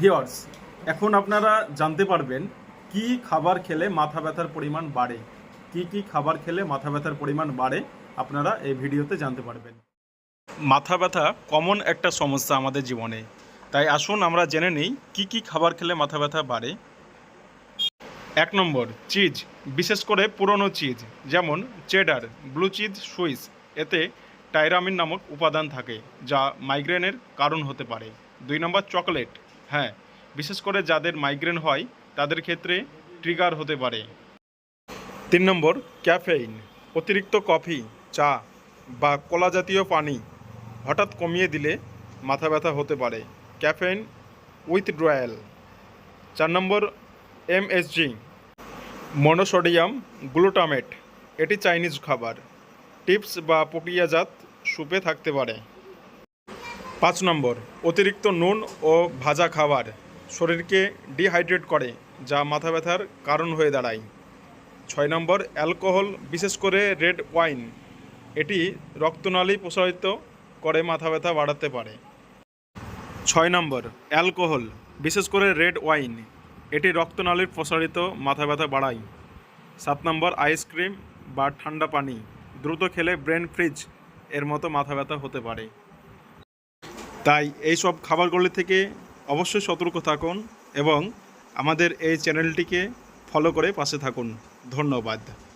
Viewers এখন আপনারা জানতে পারবেন কি খাবার খেলে মাথা ব্যথার পরিমাণ বাড়ে। কি কি খাবার খেলে মাথা ব্যথার পরিমাণ বাড়ে, আপনারা এই ভিডিওতে জানতে পারবেন। মাথা ব্যথা কমন একটা সমস্যা আমাদের জীবনে। তাই আসুন আমরা জেনে নিই কি কি খাবার খেলে মাথা ব্যথা বাড়ে। এক নম্বর, চিজ, বিশেষ করে পুরনো চিজ, যেমন চেডার, ব্লু চিজ, সুইস, এতে টাইরামিন নামক উপাদান থাকে, যা মাইগ্রেনের কারণ হতে পারে। দুই নম্বর, চকলেট হ্যাঁ বিশেষ করে যাদের মাইগ্রেন হয়, তাদের ক্ষেত্রে ট্রিগার হতে পারে। তিন নম্বর ক্যাফেইন অতিরিক্ত কফি চা বা কলা জাতীয় পানি হঠাৎ কমিয়ে দিলে মাথা ব্যথা হতে পারে। ক্যাফেইন উইথড্রয়াল চার নম্বর এমএসজি মনোসোডিয়াম গ্লুটামেট এটি চাইনিজ খাবার। টিপস বা প্রক্রিয়াজাত সুপে থাকতে পারে। পাঁচ নম্বর, অতিরিক্ত নুন ও ভাজা খাবার শরীরকে ডিহাইড্রেট করে, যা মাথা ব্যথার কারণ হয়ে দাঁড়ায়। ছয় নম্বর, অ্যালকোহল, বিশেষ করে রেড ওয়াইন, এটি রক্তনালী প্রসারিত করে মাথা ব্যথা বাড়াতে পারে। ছয় নম্বর, অ্যালকোহল, বিশেষ করে রেড ওয়াইন, এটি রক্তনালীর প্রসারিত মাথা ব্যথা বাড়ায়। সাত নম্বর আইসক্রিম বা ঠান্ডা পানি, দ্রুত খেলে ব্রেন ফ্রিজ এর মতো মাথা ব্যথা হতে পারে। তাই এই সব খাবারগুলি থেকে অবশ্যই সতর্ক থাকুন এবং আমাদের এই চ্যানেলটিকে ফলো করে পাশে থাকুন। ধন্যবাদ।